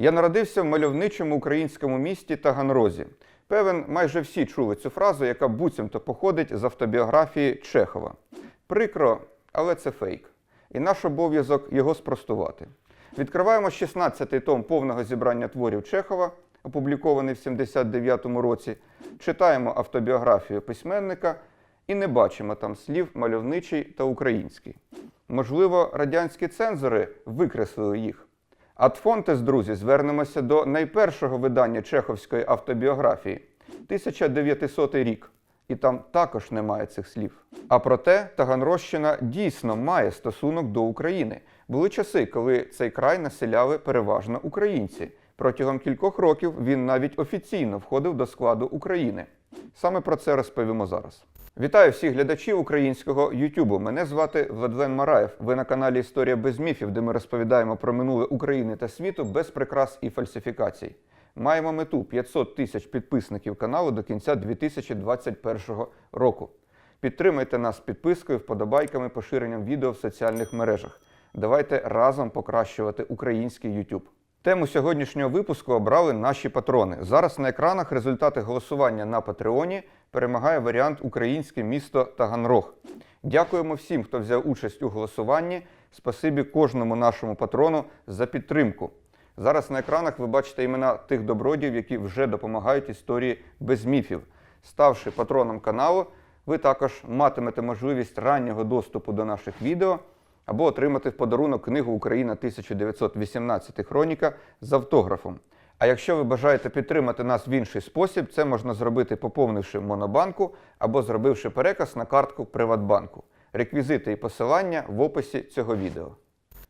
Я народився в мальовничому українському місті Таганрозі. Певен, майже всі чули цю фразу, яка буцімто походить з автобіографії Чехова. Прикро, але це фейк. І наш обов'язок його спростувати. Відкриваємо 16-й том повного зібрання творів Чехова, опублікований в 79-му році, читаємо автобіографію письменника і не бачимо там слів мальовничий та український. Можливо, радянські цензори викреслили їх. Ад фонтес, друзі, звернемося до найпершого видання чеховської автобіографії 1900 рік. І там також немає цих слів. А проте Таганрощина дійсно має стосунок до України. Були часи, коли цей край населяли переважно українці. Протягом кількох років він навіть офіційно входив до складу України. Саме про це розповімо зараз. Вітаю всіх глядачів українського Ютубу. Мене звати Владлен Мараєв. Ви на каналі Історія без міфів, де ми розповідаємо про минуле України та світу без прикрас і фальсифікацій. Маємо мету 500 тисяч підписників каналу до кінця 2021 року. Підтримайте нас підпискою, вподобайками, поширенням відео в соціальних мережах. Давайте разом покращувати український YouTube. Тему сьогоднішнього випуску обрали наші патрони. Зараз на екранах результати голосування на Патреоні перемагає варіант Українське місто Таганрог. Дякуємо всім, хто взяв участь у голосуванні. Спасибі кожному нашому патрону за підтримку. Зараз на екранах ви бачите імена тих добродіїв, які вже допомагають історії без міфів. Ставши патроном каналу, ви також матимете можливість раннього доступу до наших відео або отримати в подарунок книгу Україна 1918 хроніка з автографом. А якщо ви бажаєте підтримати нас в інший спосіб, це можна зробити поповнивши монобанку або зробивши переказ на картку Приватбанку. Реквізити і посилання в описі цього відео.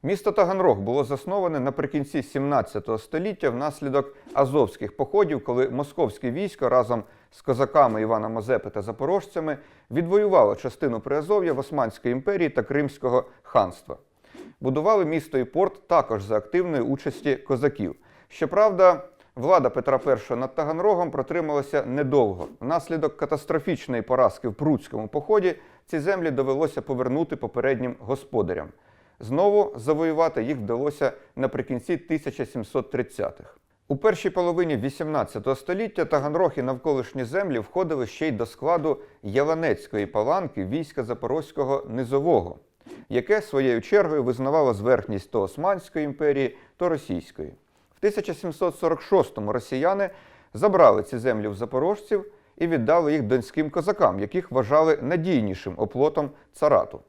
Місто Таганрог було засноване наприкінці 17 століття внаслідок азовських походів, коли московське військо разом з козаками Івана Мазепи та запорожцями відвоювало частину Приазов'я в Османської імперії та Кримського ханства. Будували місто і порт також за активної участі козаків. Щоправда, влада Петра І над Таганрогом протрималася недовго. Внаслідок катастрофічної поразки в Пруцькому поході ці землі довелося повернути попереднім господарям. Знову завоювати їх вдалося наприкінці 1730-х. У першій половині 18 століття Таганрог і навколишні землі входили ще й до складу Яланецької паланки війська Запорозького низового, яке своєю чергою визнавало зверхність то Османської імперії, то Російської. В 1746-му росіяни забрали ці землі в запорожців і віддали їх донським козакам, яких вважали надійнішим оплотом царату.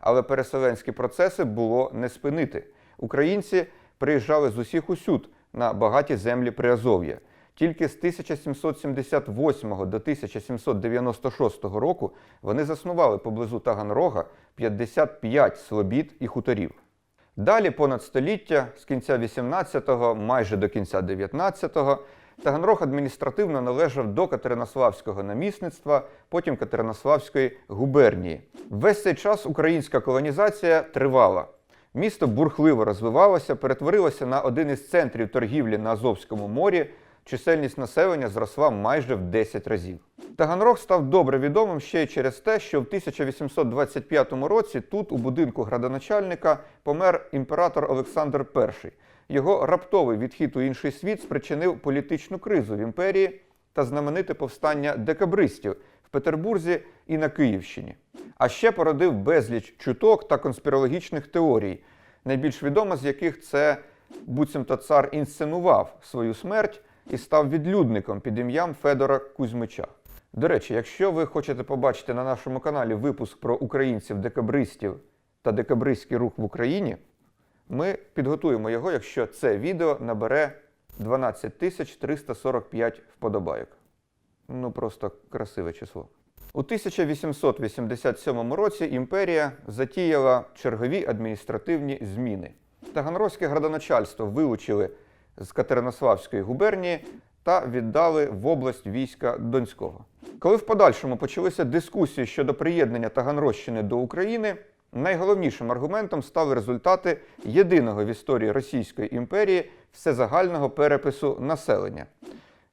Але переселенські процеси було не спинити. Українці приїжджали з усіх усюд на багаті землі Приазов'я. Тільки з 1778 до 1796 року вони заснували поблизу Таганрога 55 слобід і хуторів. Далі, понад століття, з кінця 18-го, майже до кінця 19-го, Таганрог адміністративно належав до Катеринославського намісництва, потім Катеринославської губернії. Весь цей час українська колонізація тривала. Місто бурхливо розвивалося, перетворилося на один із центрів торгівлі на Азовському морі. Чисельність населення зросла майже в 10 разів. Таганрог став добре відомим ще й через те, що в 1825 році тут, у будинку градоначальника, помер імператор Олександр І. Його раптовий відхід у інший світ спричинив політичну кризу в імперії та знамените повстання декабристів в Петербурзі і на Київщині. А ще породив безліч чуток та конспірологічних теорій, найбільш відома з яких це буцімто цар інсценував свою смерть і став відлюдником під ім'ям Федора Кузьмича. До речі, якщо ви хочете побачити на нашому каналі випуск про українців-декабристів та декабристський рух в Україні, ми підготуємо його, якщо це відео набере 12 345 вподобайок. Ну просто красиве число. У 1887 році імперія затіяла чергові адміністративні зміни. Таганрозьке градоначальство вилучили з Катеринославської губернії та віддали в область війська Донського. Коли в подальшому почалися дискусії щодо приєднання Таганрощини до України, найголовнішим аргументом стали результати єдиного в історії Російської імперії всезагального перепису населення.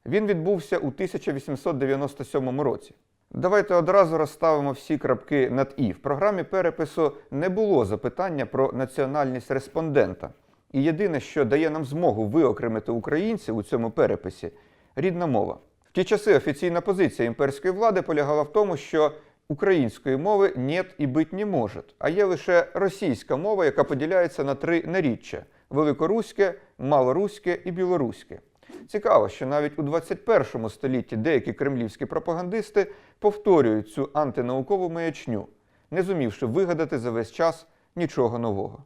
Він відбувся у 1897 році. Давайте одразу розставимо всі крапки над і. В програмі перепису не було запитання про національність респондента. І єдине, що дає нам змогу виокремити українців у цьому переписі рідна мова. В ті часи офіційна позиція імперської влади полягала в тому, що української мови нет і бить не може, а є лише російська мова, яка поділяється на три наріччя: великоруське, малоруське і білоруське. Цікаво, що навіть у 21 столітті деякі кремлівські пропагандисти повторюють цю антинаукову маячню, не зумівши вигадати за весь час нічого нового.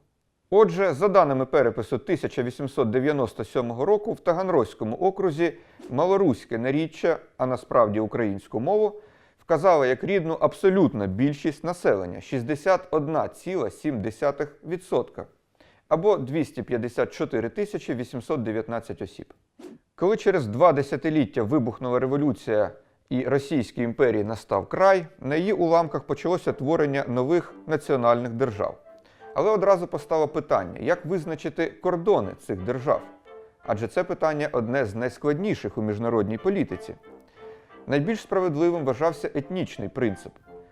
Отже, за даними перепису 1897 року, в Таганрозькому окрузі малоруське наріччя, а насправді українську мову, вказала як рідну абсолютна більшість населення 61,7% або 254 тисячі 819 осіб. Коли через два десятиліття вибухнула революція і Російській імперії настав край, на її уламках почалося творення нових національних держав. Але одразу постало питання, як визначити кордони цих держав? Адже це питання одне з найскладніших у міжнародній політиці. Найбільш справедливим вважався етнічний принцип.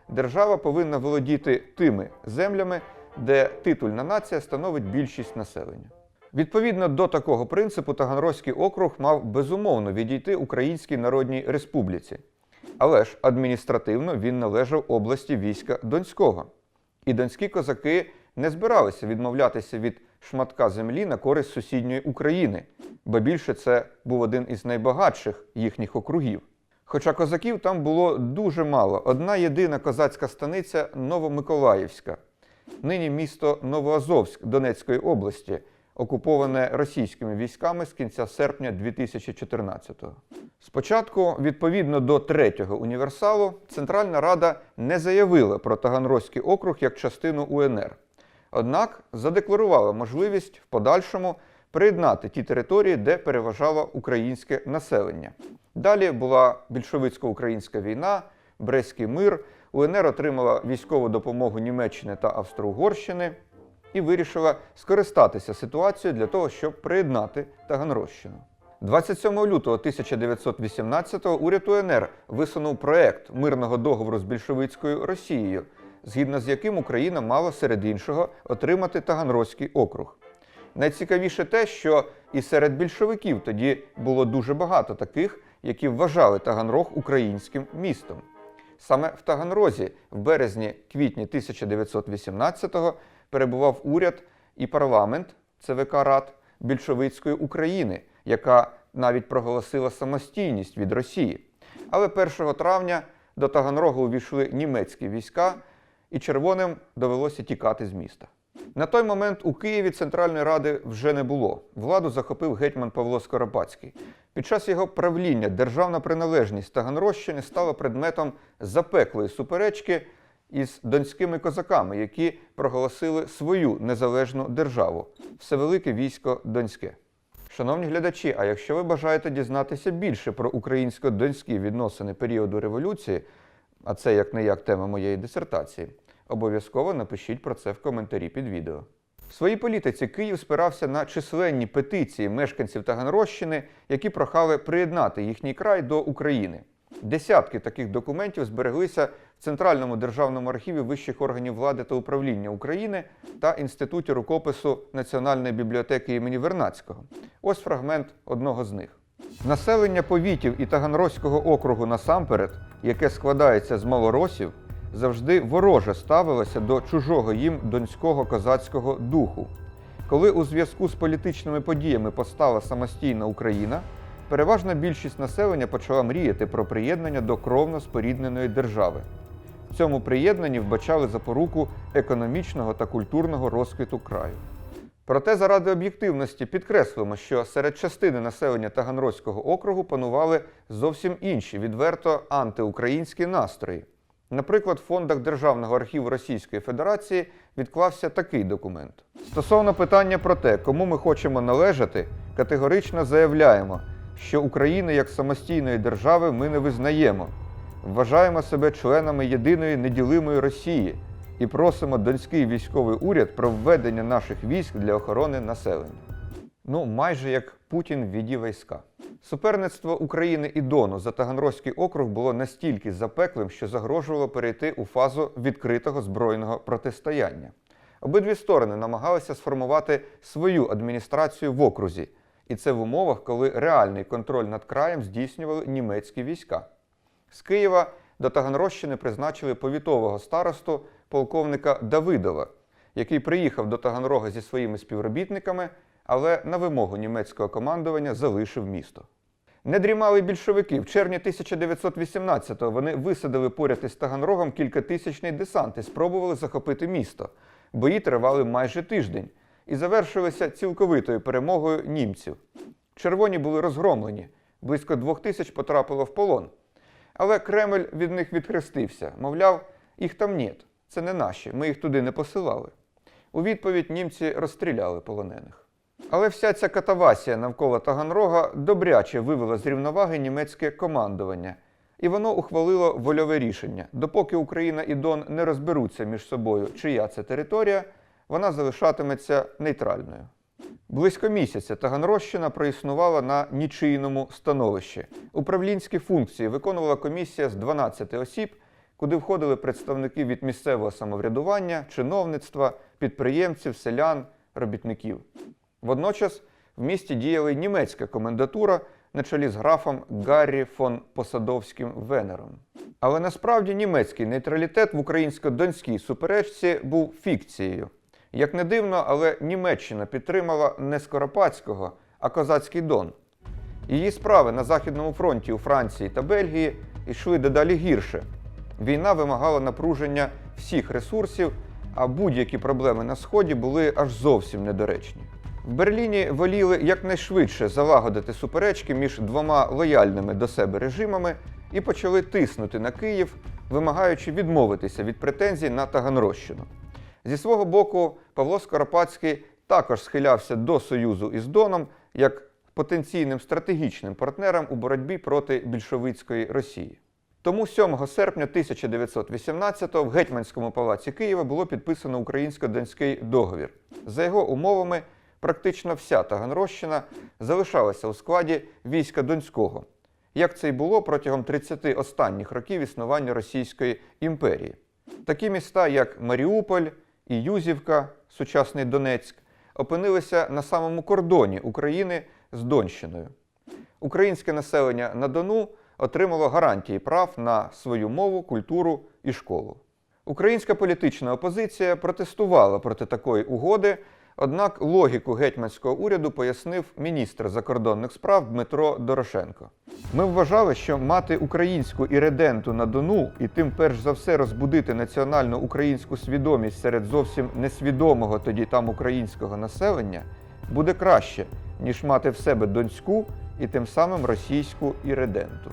Держава повинна володіти тими землями, де титульна нація становить більшість населення. Відповідно до такого принципу, Таганрозький округ мав безумовно відійти Українській Народній Республіці. Але ж адміністративно він належав області війська Донського. І донські козаки не збиралися відмовлятися від шматка землі на користь сусідньої України, бо більше це був один із найбагатших їхніх округів. Хоча козаків там було дуже мало. Одна єдина козацька станиця Новомиколаївська, нині місто Новоазовськ Донецької області, окуповане російськими військами з кінця серпня 2014-го. Спочатку, відповідно до третього універсалу, Центральна Рада не заявила про Таганрозький округ як частину УНР. Однак задекларувала можливість в подальшому приєднати ті території, де переважало українське населення. Далі була більшовицько-українська війна, Брестський мир. УНР отримала військову допомогу Німеччини та Австро-Угорщини і вирішила скористатися ситуацією для того, щоб приєднати Таганрозщину. 27 лютого 1918-го уряд УНР висунув проект мирного договору з більшовицькою Росією, згідно з яким Україна мала серед іншого отримати Таганрозький округ. Найцікавіше те, що і серед більшовиків тоді було дуже багато таких, які вважали Таганрог українським містом. Саме в Таганрозі в березні-квітні 1918-го перебував уряд і парламент ЦВК Рад більшовицької України, яка навіть проголосила самостійність від Росії. Але 1 травня до Таганрогу увійшли німецькі війська, і червоним довелося тікати з міста. На той момент у Києві Центральної Ради вже не було. Владу захопив гетьман Павло Скоропадський. Під час його правління державна приналежність Таганрощини стала предметом запеклої суперечки із донськими козаками, які проголосили свою незалежну державу Всевелике військо Донське. Шановні глядачі, а якщо ви бажаєте дізнатися більше про українсько-донські відносини періоду революції, а це як не як тема моєї дисертації, обов'язково напишіть про це в коментарі під відео. В своїй політиці Київ спирався на численні петиції мешканців Таганрощини, які прохали приєднати їхній край до України. Десятки таких документів збереглися в Центральному державному архіві вищих органів влади та управління України та Інституті рукопису Національної бібліотеки імені Вернацького. Ось фрагмент одного з них. Населення повітів і Таганрозького округу насамперед, яке складається з малоросів, завжди вороже ставилося до чужого їм донського козацького духу. Коли у зв'язку з політичними подіями постала самостійна Україна, переважна більшість населення почала мріяти про приєднання до кровно спорідненої держави. В цьому приєднанні вбачали запоруку економічного та культурного розквіту краю. Проте заради об'єктивності підкреслимо, що серед частини населення Таганрозького округу панували зовсім інші відверто антиукраїнські настрої. Наприклад, в фондах Державного архіву Російської Федерації відклався такий документ. Стосовно питання про те, кому ми хочемо належати, категорично заявляємо, що України як самостійної держави ми не визнаємо. Вважаємо себе членами єдиної неділимої Росії і просимо донський військовий уряд про введення наших військ для охорони населення. Ну, майже як Путін віді війська. Суперництво України і Дону за Таганрозький округ було настільки запеклим, що загрожувало перейти у фазу відкритого збройного протистояння. Обидві сторони намагалися сформувати свою адміністрацію в окрузі, і це в умовах, коли реальний контроль над краєм здійснювали німецькі війська. З Києва до Таганрощини призначили повітового старосту полковника Давидова, який приїхав до Таганрога зі своїми співробітниками, але на вимогу німецького командування залишив місто. Не дрімали більшовики. В червні 1918-го вони висадили поряд із Таганрогом кількатисячний десант і спробували захопити місто. Бої тривали майже тиждень і завершилися цілковитою перемогою німців. Червоні були розгромлені, близько двох тисяч потрапило в полон. Але Кремль від них відхрестився, мовляв, їх там нет, це не наші, ми їх туди не посилали. У відповідь німці розстріляли полонених. Але вся ця катавасія навколо Таганрога добряче вивела з рівноваги німецьке командування, і воно ухвалило вольове рішення. Допоки Україна і Дон не розберуться між собою, чия це територія, вона залишатиметься нейтральною. Близько місяця Таганрощина проіснувала на нічийному становищі. Управлінські функції виконувала комісія з 12 осіб, куди входили представники від місцевого самоврядування, чиновництва, підприємців, селян, робітників. Водночас в місті діяла й німецька комендатура на чолі з графом Гаррі фон Посадовським Венером. Але насправді німецький нейтралітет в українсько-донській суперечці був фікцією. Як не дивно, але Німеччина підтримала не Скоропадського, а Козацький Дон. Її справи на Західному фронті у Франції та Бельгії йшли дедалі гірше. Війна вимагала напруження всіх ресурсів, а будь-які проблеми на Сході були аж зовсім недоречні. В Берліні воліли якнайшвидше залагодити суперечки між двома лояльними до себе режимами і почали тиснути на Київ, вимагаючи відмовитися від претензій на Таганрощину. Зі свого боку, Павло Скоропадський також схилявся до союзу із Доном як потенційним стратегічним партнером у боротьбі проти більшовицької Росії. Тому 7 серпня 1918-го в Гетьманському палаці Києва було підписано українсько-донський договір. За його умовами, практично вся Таганрощина залишалася у складі війська Донського, як це й було протягом 30 останніх років існування Російської імперії. Такі міста, як Маріуполь і Юзівка, сучасний Донецьк, опинилися на самому кордоні України з Донщиною. Українське населення на Дону отримало гарантії прав на свою мову, культуру і школу. Українська політична опозиція протестувала проти такої угоди, однак логіку гетьманського уряду пояснив міністр закордонних справ Дмитро Дорошенко. Ми вважали, що мати українську іреденту на Дону і тим перш за все розбудити національну українську свідомість серед зовсім несвідомого тоді там українського населення буде краще, ніж мати в себе донську і тим самим російську іреденту.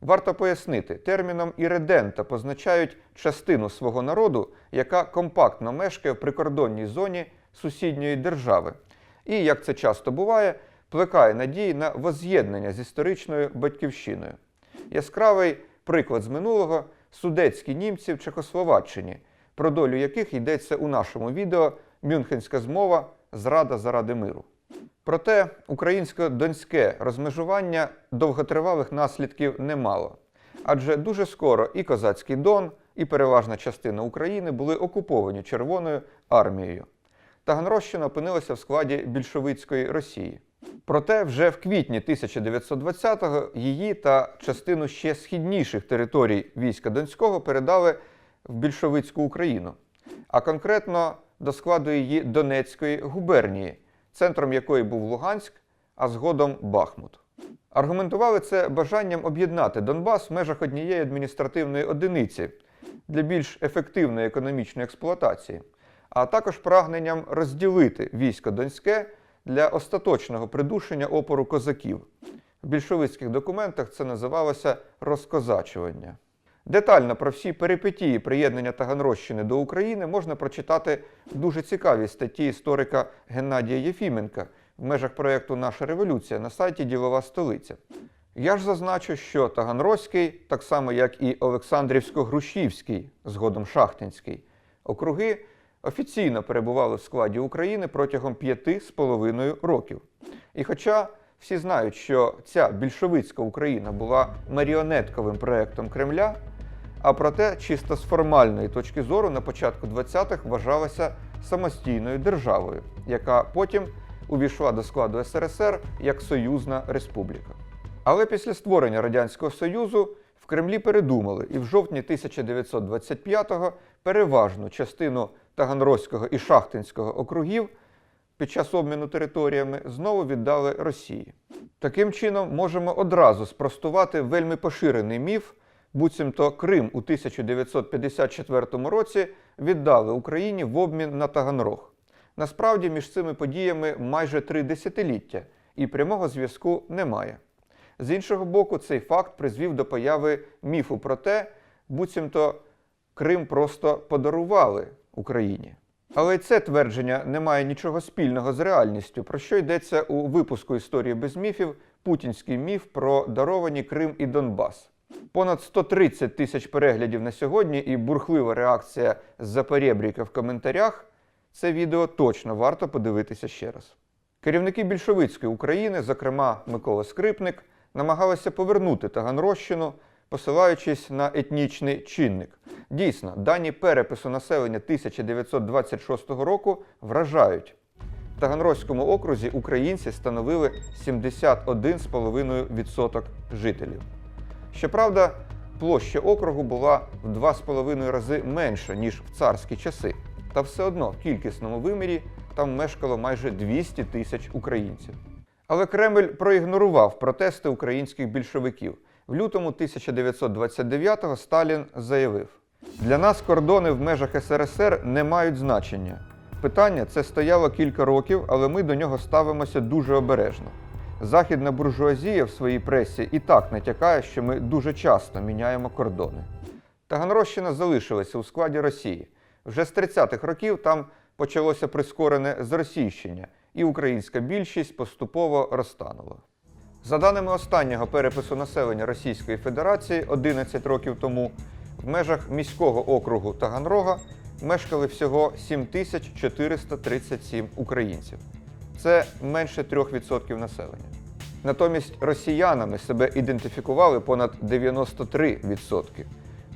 Варто пояснити, терміном іредента позначають частину свого народу, яка компактно мешкає в прикордонній зоні сусідньої держави, і, як це часто буває, плекає надії на воз'єднання з історичною батьківщиною. Яскравий приклад з минулого судецькі німці в Чехословаччині, про долю яких йдеться у нашому відео Мюнхенська змова Зрада заради миру. Проте українсько-донське розмежування довготривалих наслідків не мало. Адже дуже скоро і Козацький Дон, і переважна частина України були окуповані Червоною армією. Таганрощина опинилася в складі більшовицької Росії. Проте вже в квітні 1920-го її та частину ще східніших територій війська Донського передали в більшовицьку Україну, а конкретно до складу її Донецької губернії, центром якої був Луганськ, а згодом Бахмут. Аргументували це бажанням об'єднати Донбас в межах однієї адміністративної одиниці для більш ефективної економічної експлуатації, а також прагненням розділити військо Донське для остаточного придушення опору козаків. В більшовицьких документах це називалося розкозачування. Детально про всі перипетії приєднання Таганрощини до України можна прочитати в дуже цікавій статті історика Геннадія Єфіменка в межах проєкту Наша революція на сайті Ділова столиця. Я ж зазначу, що Таганрозький, так само як і Олександрівсько-Грушівський, згодом Шахтинський, округи офіційно перебували в складі України протягом п'яти з половиною років. І хоча всі знають, що ця більшовицька Україна була маріонетковим проектом Кремля, а проте, чисто з формальної точки зору, на початку 20-х вважалася самостійною державою, яка потім увійшла до складу СРСР як союзна республіка. Але після створення Радянського Союзу в Кремлі передумали і в жовтні 1925-го переважну частину Таганрозького і Шахтинського округів під час обміну територіями знову віддали Росії. Таким чином, можемо одразу спростувати вельми поширений міф, буцімто Крим у 1954 році віддали Україні в обмін на Таганрог. Насправді між цими подіями майже три десятиліття, і прямого зв'язку немає. З іншого боку, цей факт призвів до появи міфу про те, буцімто Крим просто подарували Україні. Але це твердження не має нічого спільного з реальністю, про що йдеться у випуску історії без міфів Путінський міф про даровані Крим і Донбас. Понад 130 тисяч переглядів на сьогодні і бурхлива реакція з-за перебріка в коментарях. Це відео точно варто подивитися ще раз. Керівники більшовицької України, зокрема Микола Скрипник, намагалися повернути Таганрощину, посилаючись на етнічний чинник. Дійсно, дані перепису населення 1926 року вражають. В Таганрозькому окрузі українці становили 71,5% жителів. Щоправда, площа округу була в 2,5 рази менша, ніж в царські часи. Та все одно в кількісному вимірі там мешкало майже 200 тисяч українців. Але Кремль проігнорував протести українських більшовиків. В лютому 1929-го Сталін заявив: для нас кордони в межах СРСР не мають значення. Питання це стояло кілька років, але ми до нього ставимося дуже обережно. Західна буржуазія в своїй пресі і так натякає, що ми дуже часто міняємо кордони. Таганрощина залишилася у складі Росії. Вже з 30-х років там почалося прискорене зросійщення, і українська більшість поступово розтанула. За даними останнього перепису населення Російської Федерації 11 років тому, в межах міського округу Таганрога мешкали всього 7437 українців. Це менше 3% населення. Натомість росіянами себе ідентифікували понад 93%.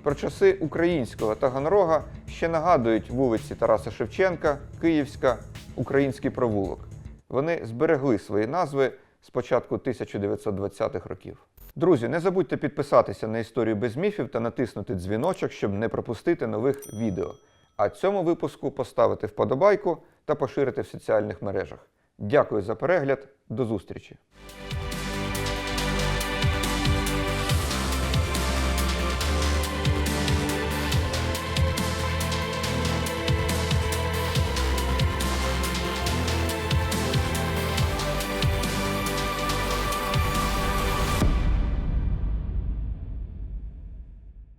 Про часи українського Таганрога ще нагадують вулиці Тараса Шевченка, Київська, Український провулок. Вони зберегли свої назви з початку 1920-х років. Друзі, не забудьте підписатися на історію без міфів та натиснути дзвіночок, щоб не пропустити нових відео. А цьому випуску поставити вподобайку та поширити в соціальних мережах. Дякую за перегляд, до зустрічі!